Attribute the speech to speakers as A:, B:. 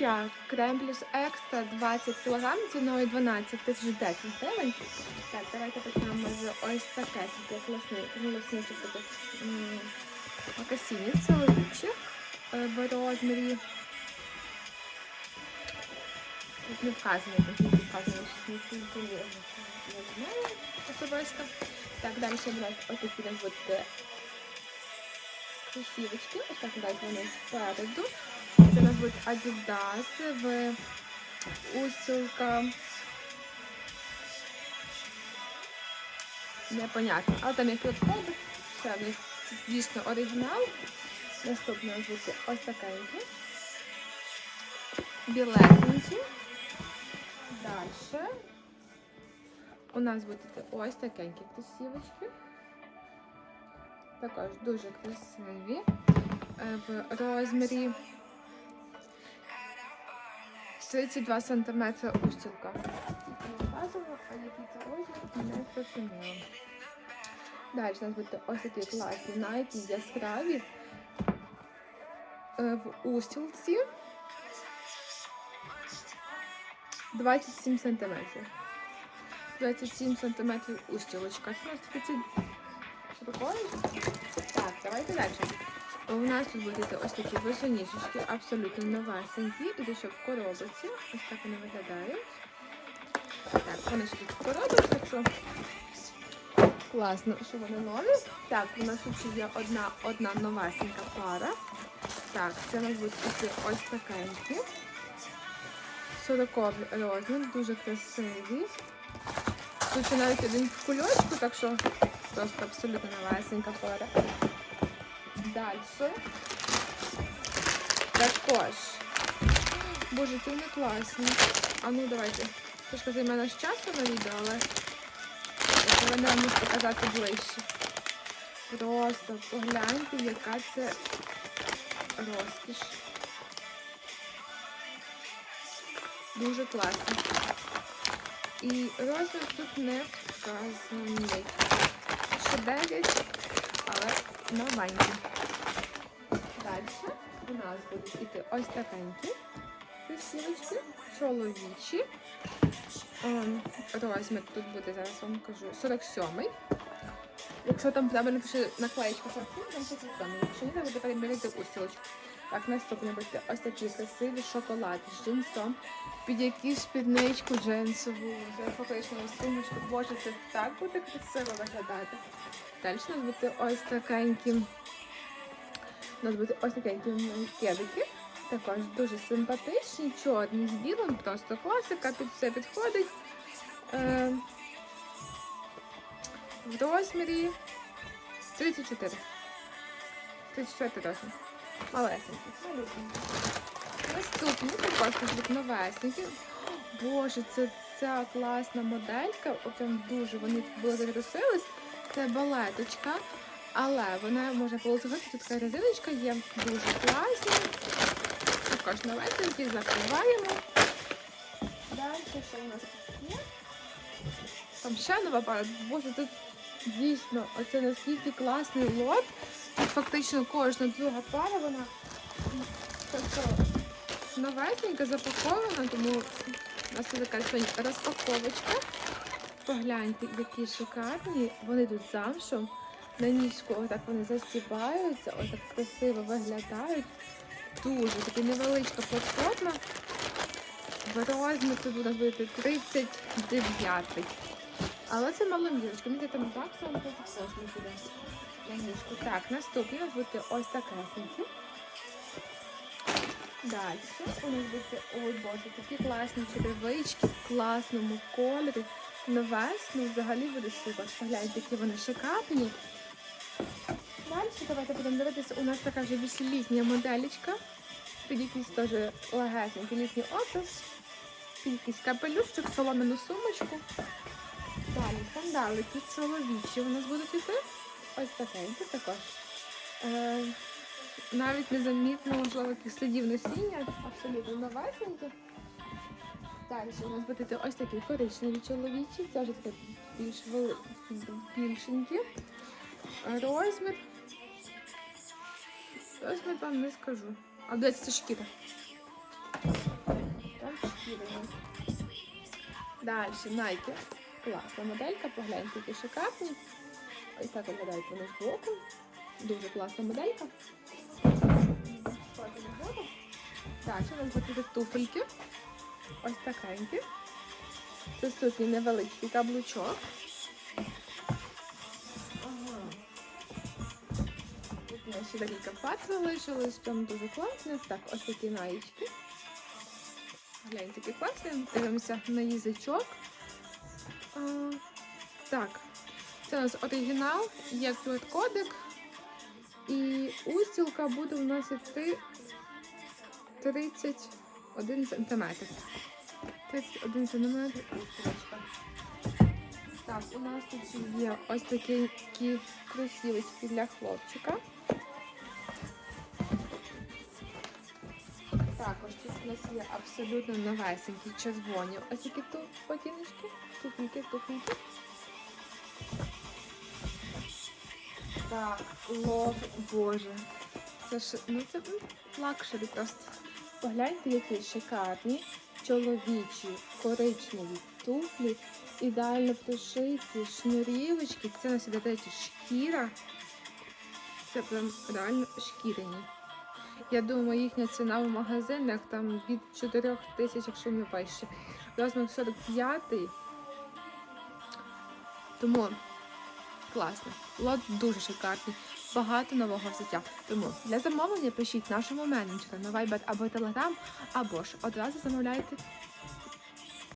A: покриття крем плюс екстра 20 кг ціною 12 тисяч 10 гривень. Так, давайте почнемо з ось таке собі класний, класний такий макасінів чоловічих е, в розмірі. Тут не вказано, тут не вказано, що не знаю особисто. Так, далі ще будуть отакі будуть кросівочки, ось так далі вони спереду. Це у нас будуть Adidas в усілка. Непонятно. Але там є підходи. Все, в них дійсно оригінал. Наступне у ось такенькі. Білесенькі. Далі. У нас будуть ось такенькі кросівочки. Також дуже красиві. Е, В розмірі 32 см устілка. Не а який це розмір, не зрозуміло. Далі у нас будуть ось такі класні Nike яскраві е, в устілці 27 см. 27 см устілочка. Такі ці. Так, давайте далі. У нас тут будуть ось такі босоніжечки, абсолютно новесенькі, і ще в коробці. Ось так вони виглядають. Так, вони ще тут в коробці, що класно, що вони нові. Так, у нас тут є одна, одна новесенька пара. Так, це такі ось такенькі. 40 розмір, дуже красиві. Тут ще навіть один в кульочку, так що просто абсолютно новесенька пара. Далі. Також. Боже, які вони класні. А ну давайте. Трошки займе наш часу на відео, але повинна вам показати ближче. Просто погляньте, яка це розкіш. Дуже класно. І розмір тут не вказаний. Ще 9, але новенький. Далі у нас будуть іти ось такенькі кросівочки, чоловічі. Ем, Розмір тут буде, зараз вам кажу, 47-й. Якщо там треба напише наклеєчка 47, там 47. Якщо ні, то буде переміряти устілочку. Так, наступне буде ось такі красиві шоколад з джинсом. Під якусь спідничку джинсову, вже фактично сумочку. Боже, це так буде красиво виглядати. Далі нас буде ось такенькі. У нас буде ось такенькі кедики. Також дуже симпатичні, чорні з білим, просто класика, під все підходить. Е, в розмірі 34. 34 розмір. Малесенький. малюсенький. Наступні також будуть новесенькі. Боже, це ця класна моделька. Прям дуже вони були затрусились. Це балеточка. Але вона може полосувати. Тут така резиночка є дуже класна. Також новесенькі, закриваємо. Далі, що у нас тут є? Там ще нова пара. Боже, тут дійсно оце наскільки класний лот. Тут фактично кожна друга пара, вона тобто новесенька, запакована, тому у нас є така розпаковочка. Погляньте, які шикарні. Вони тут замшом. На ніжку отак вони застібаються, отак красиво виглядають. Дуже такі невеличка платформа. Розмір тут у нас буде 39. Але це маломірочка. Мені там так само не буде. На ніжку. Так, наступний у нас буде ось такесенький. Далі у нас буде, ой боже, такі класні черевички в класному кольорі. На весну взагалі буде супер. Погляньте, які вони шикарні. Далі давайте будемо дивитися. У нас така вже більш літня моделечка. Під якийсь теж легесенький літній. Під якийсь капелюшчик, соломину сумочку. Далі сандалики чоловічі у нас будуть іти. Ось такенькі також. Е, навіть незамітно, можливо, яких слідів носіння, абсолютно новесенькі. Далі у нас будуть ось такі коричневі чоловічі, це вже таке більш більшенькі. Розмір. Розмір вам не скажу. А де це шкіра? шкірою. Далі Nike. Класна моделька, погляньте, які шикарні. Ось так виглядають вони з боку. Дуже класна моделька. Далі нам потрібні туфельки. Ось такенькі. Це сукні невеличкий каблучок. Ще декілька пар залишилось, там дуже класно. Так, ось такі наїчки. Глянь, такі класні. Дивимося на язичок. А, так, це у нас оригінал, є QR-кодик. І устілка буде у нас іти 31 сантиметр. 31 сантиметр устілочка. Так, у нас тут є ось такі кросівочки для хлопчика. Також тут у нас є абсолютно новесенькі червоні. Ось такі тут ботиночки, туфельки, туфельки. Так, лов, боже. Це ж, ну це лакшері просто. Погляньте, які шикарні чоловічі коричневі туфлі, ідеально пришиті, шнурівочки. Це на сюди шкіра. Це прям реально шкіряні. Я думаю, їхня ціна в магазинах там від 4 тисяч, якщо не вище. Розмір 45. Тому класно. Лот дуже шикарний. Багато нового взуття. Тому для замовлення пишіть нашому менеджеру на Viber або Telegram, або ж одразу замовляйте